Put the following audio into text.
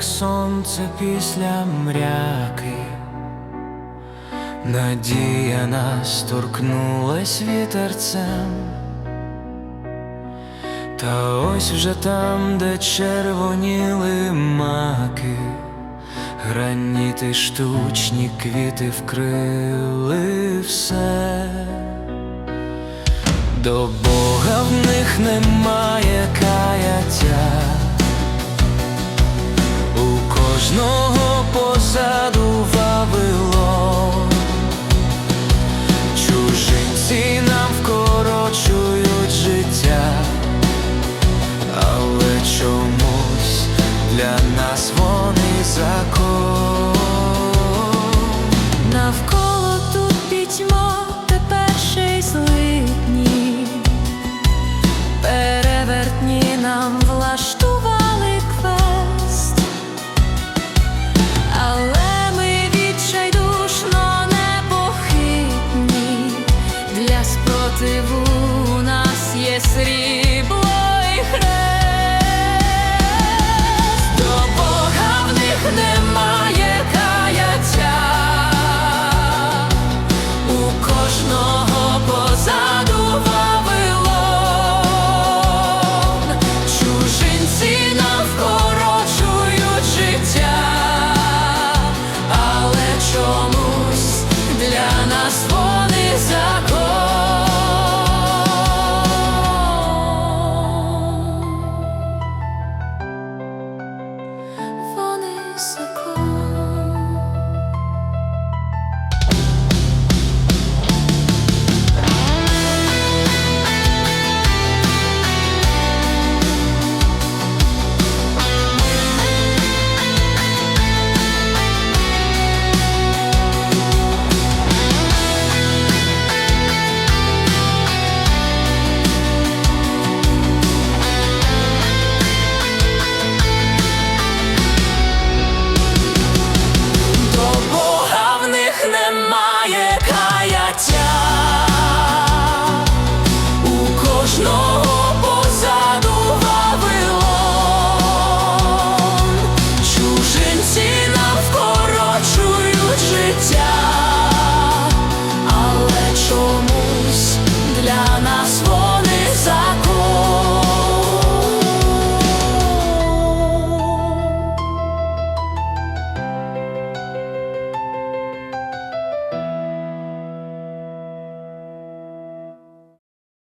сонце після мряки, надія нас торкнулась вітерцем, та ось вже там, де червоніли маки, граніти штучні квіти вкрили все. До Бога в них немає каяття, Міцного позаду Вавилон чужинці нам вкорочують життя, але чомусь для нас вони закон. Навколо тут пітьмо, тепер ще перевертні нам влашту. Без противу у нас є сріб. so